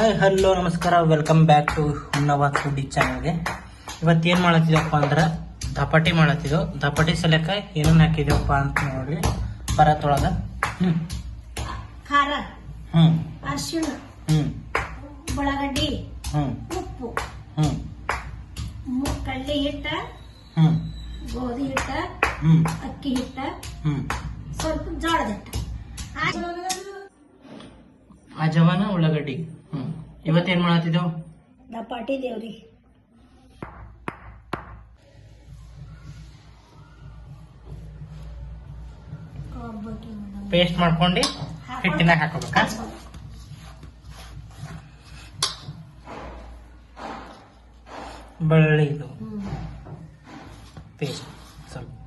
Hi hello ನಮಸ್ಕಾರ. Welcome back to Hunnavad food ಚಾನಲ್ಗೆ ಇವತ್ತು ಏನು ಮಾಡತ್ತಿದ್ದೀವಪ್ಪ ಅಂದ್ರೆ ದಪಾಟಿ ಮಾಡತ್ತಿದ್ದೆವು. ದಪಾಟಿ ಸಲಕ ಏನೇನು ಹಾಕಿದೇವಪ್ಪ ಅಂತ ನೋಡ್ರಿ. ಬರತ್ತೊಳಗೆ ಹ್ಞೂ ಖಾರ ಹ್ಞೂ ಅರಿಶಿಣ ಹ್ಞೂ ಉಳ್ಳಾಗಡ್ಡಿ ಹ್ಞೂ ಉಪ್ಪು ಹ್ಞೂ ಕಡ್ಲೆ ಹಿಟ್ಟ ಹ್ಞೂ ಗೋಧಿ ಹಿಟ್ಟ ಹ್ಞೂ ಅಕ್ಕಿ ಹಿಟ್ಟ ಹ್ಞೂ ಸ್ವಲ್ಪ ಜೋಳದ ಹಿಟ್ಟ. ಆ- ಜವಾನ ಉಳ್ಳಾಗಡ್ಡಿ. ಹ್ಞೂ ಇವತ್ತೇನು ಮಾಡತ್ತಿದ್ದೆವು ದಪಾಟಿ ದೇವ್ರಿ. ಒಬ್ಬಾಕಿ ಪೇಸ್ಟ್ ಮಾಡ್ಕೊಂಡು ಹಿಟ್ಟಿನ ಹಿಟ್ಟಿನಾಗ ಹಾಕೋಬೇಕಾ? ಕಲ್ಸ್ಬೇಕು. ಇದು ಪೇಸ್ಟ್. ಸ್ವಲ್ಪ.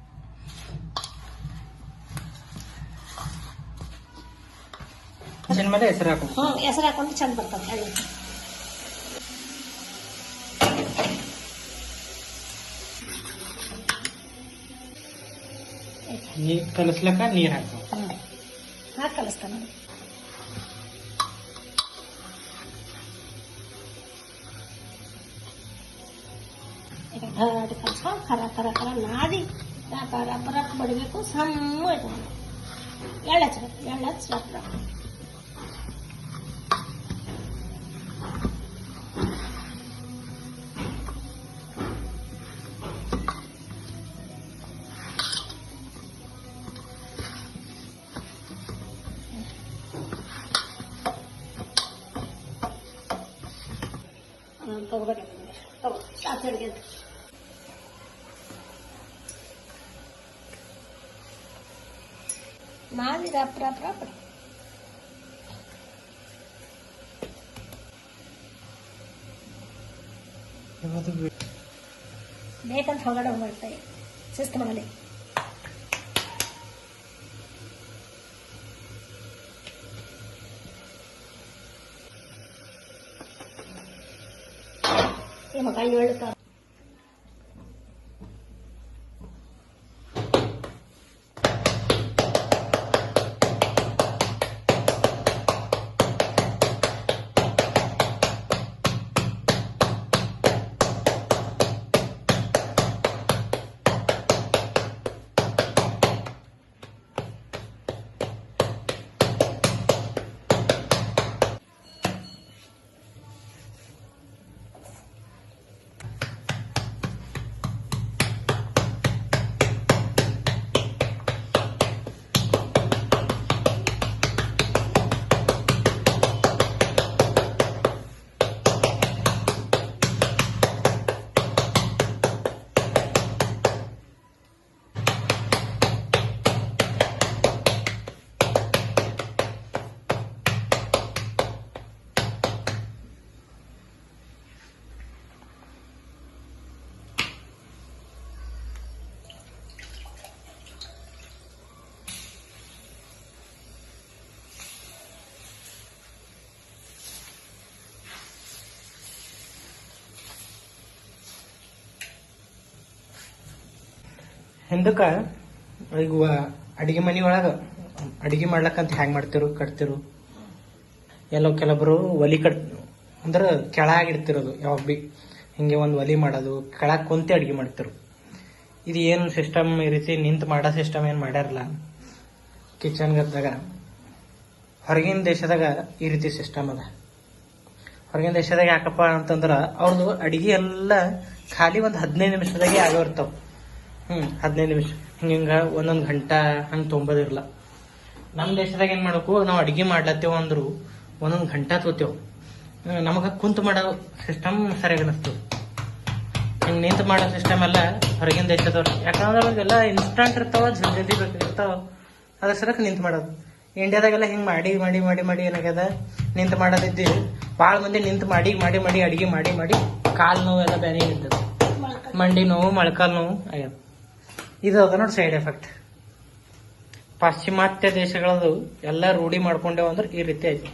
ಅದ್ರ ಮೇಲೆ ಹೆಸರು ಹಾಕೋಬೇಕು ಹ್ಮ್ ಹೆಸರು ಹಾಕೊಂಡು ಚಂದ ಬರ್ತದೆ ಎಣ್ಣೆ. ನೀರ್ ಕಲಸ್ಲಕ್ಕ ನೀರ್ ಹಾಕೋ. ಹಾ ಹಾಕಿ ಕಲಿಸ್ತಾನೆ ಕಲ್ಸ್ಕೊಂಡು ಕರ ಕರ ಕರ ನಾದಿ ರಪ ರಪ ಬಡಬೇಕು ಸಣ್ಣ ಎಳ್ಳು ಹಚ್ಬೇಕು ಎಳ್ಳು ಹಚ್ಚಿ ರಪ ರಪ ಹ್ಮ್, ತಗೋಬೇಡಿ ತಗೋ ಸಾಕು ಅಡ್ಗೆ ಅಂತ. ನಾದಿ でも、がいよいよ。ಹಿಂದಕ್ಕ ಈಗ ಅಡಿಗೆ ಮನಿ ಒಳಗ, ಅಡಿಗೆ ಮಾಡ್ಲಕ್ಕಂತ ಹ್ಯಾಂಗ್ ಮಾಡ್ತಿರು, ಕಟ್ತಿರು. ಎಲ್ಲೋ ಕೆಲವೊಬ್ರು ಒಲಿ ಕಟ್, ಅಂದ್ರ ಕೆಳಗಿಡ್ತಿರೋದು, ಯಾವಾಗ ಬಿ. ಹಿಂಗೆ ಒಂದು ಒಲಿ ಮಾಡೋದು, ಕೆಳಗ್ ಕುಂತೆ ಅಡಿಗೆ ಮಾಡ್ತಿರು. ಇದು ಏನು ಸಿಸ್ಟಮ್ ಈ ರೀತಿ ನಿಂತು ಮಾಡೋ ಸಿಸ್ಟಮ್ ಏನು ಮಾಡ್ಯಾರಲ್ಲ. ಕಿಚನ್ ಗದ್ದಾಗ. ಹೊರಗಿನ ದೇಶದಾಗ ಈ ರೀತಿ ಸಿಸ್ಟಮ್ ಅದ. ಹೊರಗಿನ ದೇಶದಾಗ ಯಾಕಪ್ಪ ಅಂತಂದ್ರ ಅವ್ರದ್ದು ಅಡಿಗೆ ಎಲ್ಲ ಖಾಲಿ ಒಂದು ಹದಿನೈದು ನಿಮಿಷದಾಗೆ ಆಗಿರ್ತಾವ ಹದಿನೈದು ನಿಮಿಷ. ಹಿಂಗ ಒಂದೊಂದು ಗಂಟಾ ಹಂಗ ತೊಂಬದಿರ್ಲ ನಮ್ಮ ದೇಶದಾಗ ಏನು ಮಾಡಬೇಕು? ನಾವು ಅಡಿಗೆ ಮಾಡ್ಲತ್ತೇವ ಅಂದ್ರು ಒಂದೊಂದು ಗಂಟಾ ತೋತೇವ್. ನಮಗೆ ಕುಂತು ಮಾಡೋ ಸಿಸ್ಟಮ್ ಸರಿಯಾಗಿ ಅನಿಸ್ತು ಹಿಂಗ್ ನಿಂತ ಮಾಡೋ ಸಿಸ್ಟಮ್ ಎಲ್ಲ ಹೊರಗಿಂದ ದೇಶದವ್ರು ಯಾಕಂದ್ರೆ ಅವಾಗೆಲ್ಲ ಇನ್ಸ್ಟಂಟ್ ಇರ್ತಾವ, ಜಲ್ದಿ ಬೇಕಾಗಿರ್ತಾವ ಅದ್ರ ಸರಕ್ ನಿಂತ ಮಾಡೋದು. ಇಂಡಿಯಾದಾಗೆಲ್ಲ ಹಿಂಗೆ ಮಾಡಿ ಮಾಡಿ ಮಾಡಿ ಮಾಡಿ ಏನಾಗ್ಯದ? ನಿಂತು ಮಾಡೋದಿದ್ದು ಭಾಳ ಮಂದಿ ನಿಂತು ಮಾಡಿ ಮಾಡಿ ಮಾಡಿ, ಅಡಿಗೆ ಮಾಡಿ ಮಾಡಿ, ಕಾಲು ನೋವು ಎಲ್ಲ ಬೇರೆ ಇರ್ತದೆ. ಮಂಡಿ ನೋವು, ಮೊಳಕಾಲು ನೋವು ಆಗ್ಯದ. ಇದು ಅದ ನೋಡಿ ಸೈಡ್ ಎಫೆಕ್ಟ್ ಪಾಶ್ಚಿಮಾತ್ಯ ದೇಶಗಳದು ಎಲ್ಲ ರೂಢಿ ಮಾಡ್ಕೊಂಡೇವು ಅಂದ್ರೆ ಈ ರೀತಿ ಐತಿ